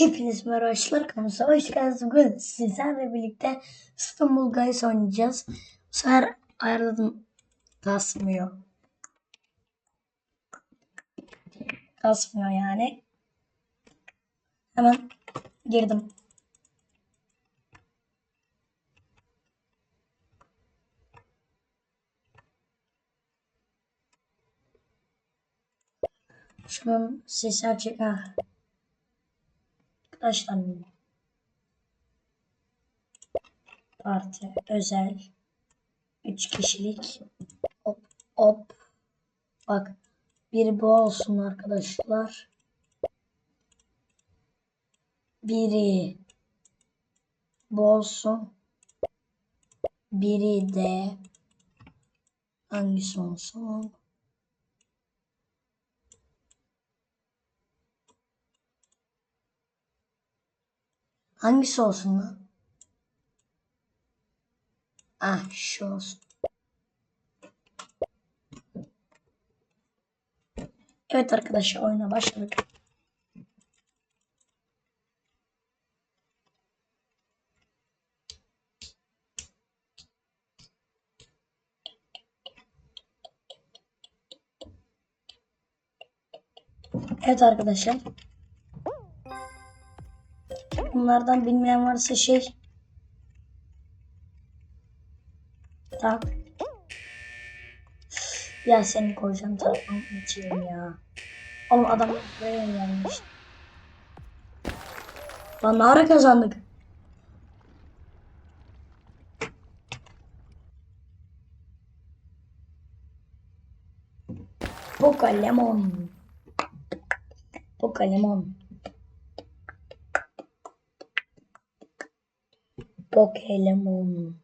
Hepiniz merhaba arkadaşlar kanalımıza hoş geldiniz. Bugün sizlerle birlikte İstanbul Guys oynayacağız. Bu sefer ayarladım. Kasmıyor. Kasmıyor yani. Hemen girdim. Şunun sesi açık. Arkadaşlar parti özel 3 kişilik hop hop. Bak biri bu olsun arkadaşlar. Biri bu olsun biri de hangisi olsun Hangisi olsun lan? Ah şu olsun. Evet arkadaşlar oyuna başladık. Evet arkadaşlar. Bunlardan bilmeyen varsa şey. Tamam. Ya seni koyacağım tarafım içeyim ya. Oğlum adam buraya gelmiş. Lan ne ara kazandık? Pokelemon. Pokelemon. Pokemon.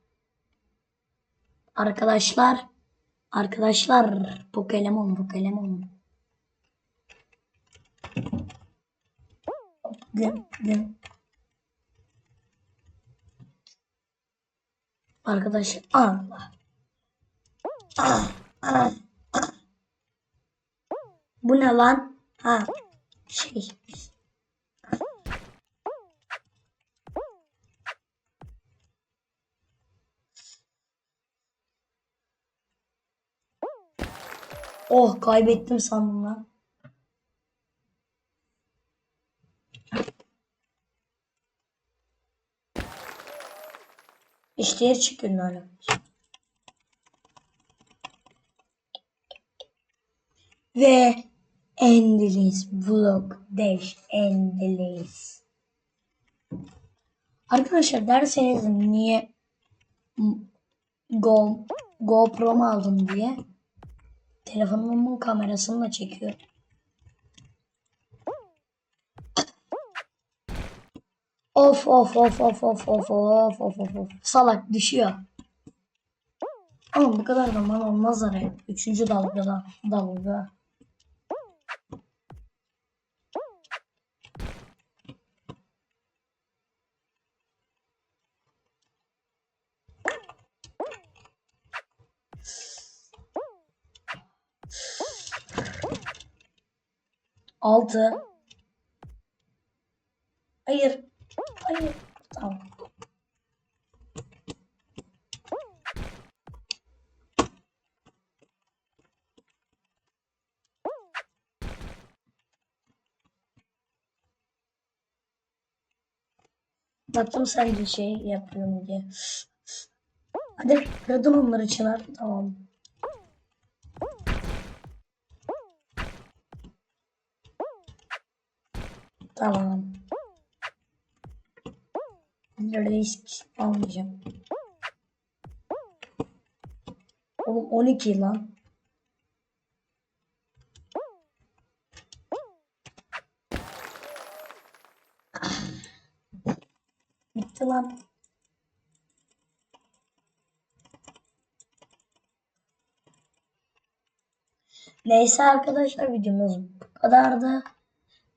Arkadaşlar, arkadaşlar Pokemon, Pokemon. Gün, gün. Arkadaş, Allah. Ah, ah, ah. Bu ne lan? Ha, şey. Oh kaybettim sandım lan. İşte yer çıkıyor hala. Ve Endless Vlog Dash Endless. Arkadaşlar derseniz niye Go GoPro'mu aldım diye telefonumun kamerasını da çekiyor. Of of of of of of of of of of salak düşüyor. Ama bu kadar da mal olmaz araya. Üçüncü dalgada dalga. Altı. Hayır. Hayır. Tamam. Baktım sence şey yapıyorum diye. Hadi kırdın onları Çınar. Tamam. Tamam. Risk almayacağım. Oğlum 12 lan. Bitti lan. Neyse arkadaşlar videomuz bu kadardı.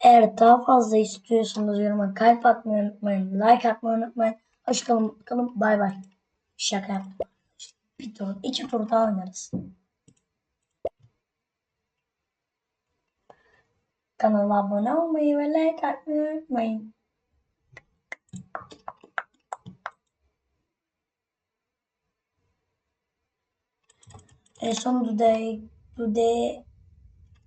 Eğer daha fazla istiyorsanız yoruma kalp atmayı unutmayın. Like atmayı unutmayın. Hoşçakalın. Bakalım. Bay bay. Şaka yaptım. Bir tur, iki tur daha oynarız. Kanala abone olmayı ve like atmayı unutmayın. En son Dude'yi Dude'yi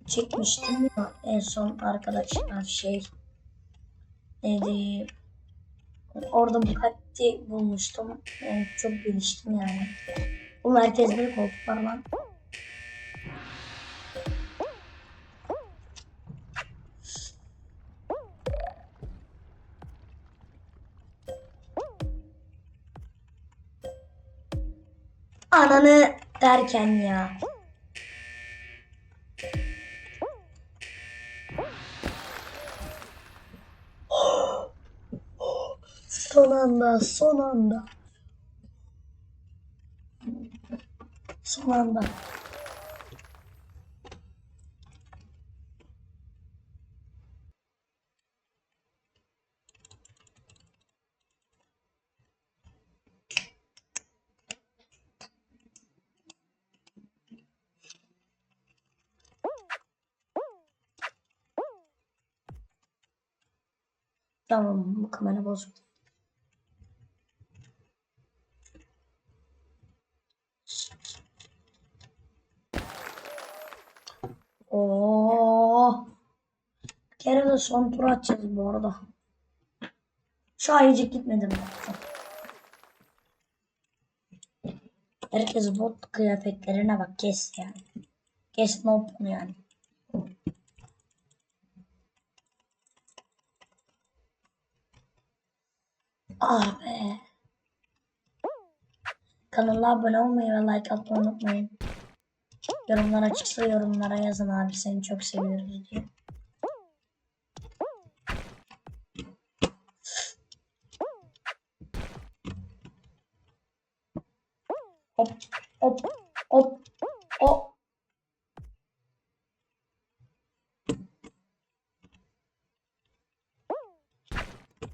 çekmiştim ya en son arkadaşlar şey neydi orada Bugatti bulmuştum. Yani çok geliştim yani. Bu merkez bir lan. Ananı derken ya. Anda, son anda. Son anda. Tamam, bu kamera bozuk. Oo. Bir kere de son tur atacağız bu arada. Şu ayıcık gitmedi? Herkes bot kıyafetlerine bak kes yani. Kes noob yani. Ah be. Kanala abone olmayı ve like atmayı unutmayın. Yorumlar açıksa yorumlara yazın abi seni çok seviyoruz diye. Hop hop hop hop.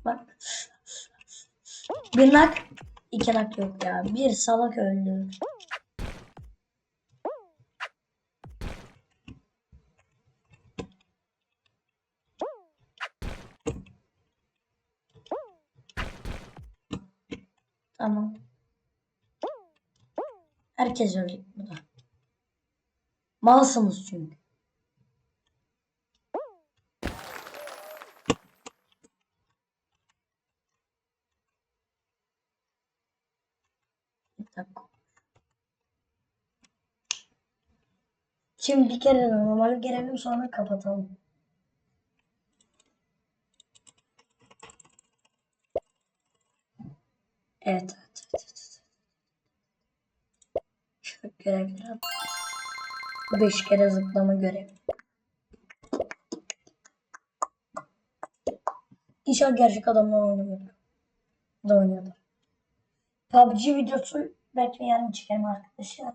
Bak. Bir nak, iki nak yok ya. Bir salak öldü. Tamam. Herkes öldü burada. Malsınız çünkü. Şimdi bir kere normal girelim sonra kapatalım. Evet, evet, evet, görevleri at. Beş kere zıplama görevi. İnşallah gerçek adamlar oynamıyordur. Da oynuyordur. PUBG videosu belki yarın çekerim arkadaşlar.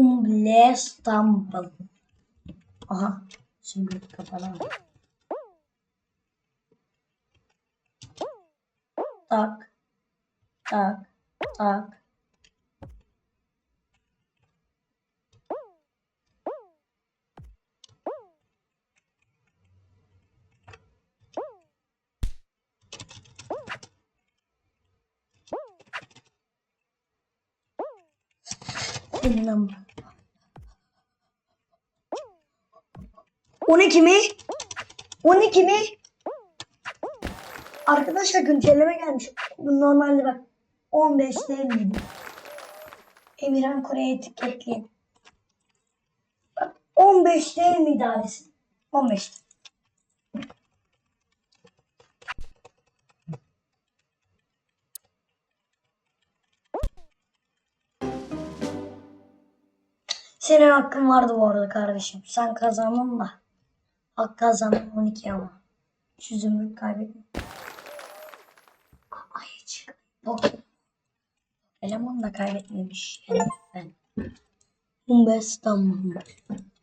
Humble Stumble. Aha. Şimdi kapalı. Tak. Tak. Tak. Senin ama. 12 mi? 12 mi? Arkadaşlar güncelleme gelmiş. Bu Normalde bak 15 değil miydi? Emirhan Kore'ye etiketleyin. Bak 15 değil miydi abisi? 15. Senin hakkın vardı bu arada kardeşim. Sen kazandın da. Hak kazandın 12 ama. Şu zümrüt kaybetme. Ay çık. Bok. Eleman da kaybetmemiş. Ben. Humbestan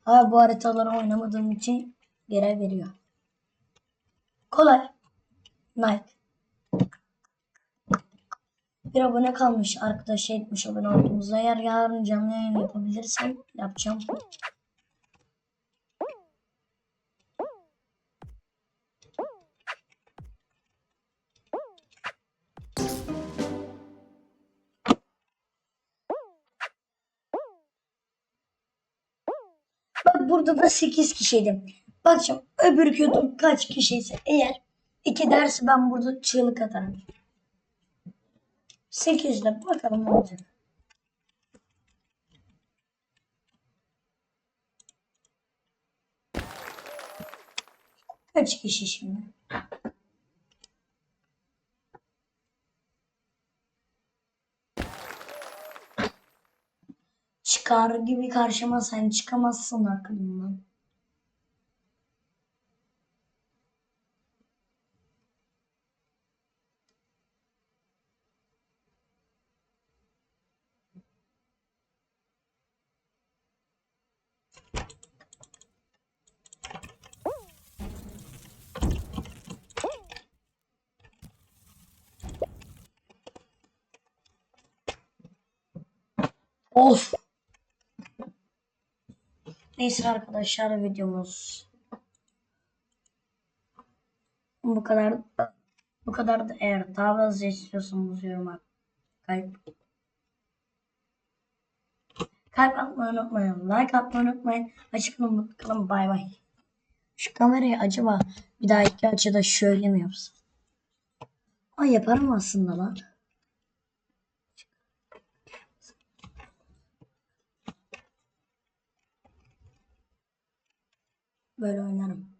Abi bu haritaları oynamadığım için görev veriyor. Kolay. Like. Bir abone kalmış. Arkadaş etmiş abone olduğumuzda. Eğer yarın canlı yayın yapabilirsem yapacağım. Burada da 8 kişiydim. Bakacağım öbür YouTube kaç kişiyse eğer 2 dersi ben burada çığlık atarım. 8'de bakalım ne olacak. Kaç kişi şimdi? Çıkar gibi karşıma sen çıkamazsın aklımdan. Of. Neyse arkadaşlar videomuz bu kadar bu kadar da. Eğer daha fazla istiyorsanız yoruma kalp kalp atmayı unutmayın like atmayı unutmayın. Açıklayın bakalım bay bay. Şu kamerayı acaba bir daha iki açıda şöyle mi yapsam? Ay yaparım aslında lan böyle oynarım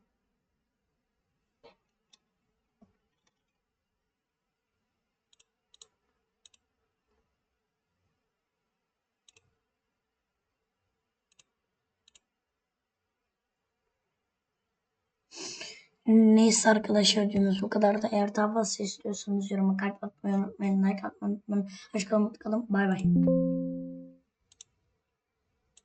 Neyse arkadaşlar videomuz bu kadar da eğer daha fazla istiyorsanız yoruma kalp atmayı unutmayın like atmayı unutmayın. Hoşçakalın mutlu kalın bay bay.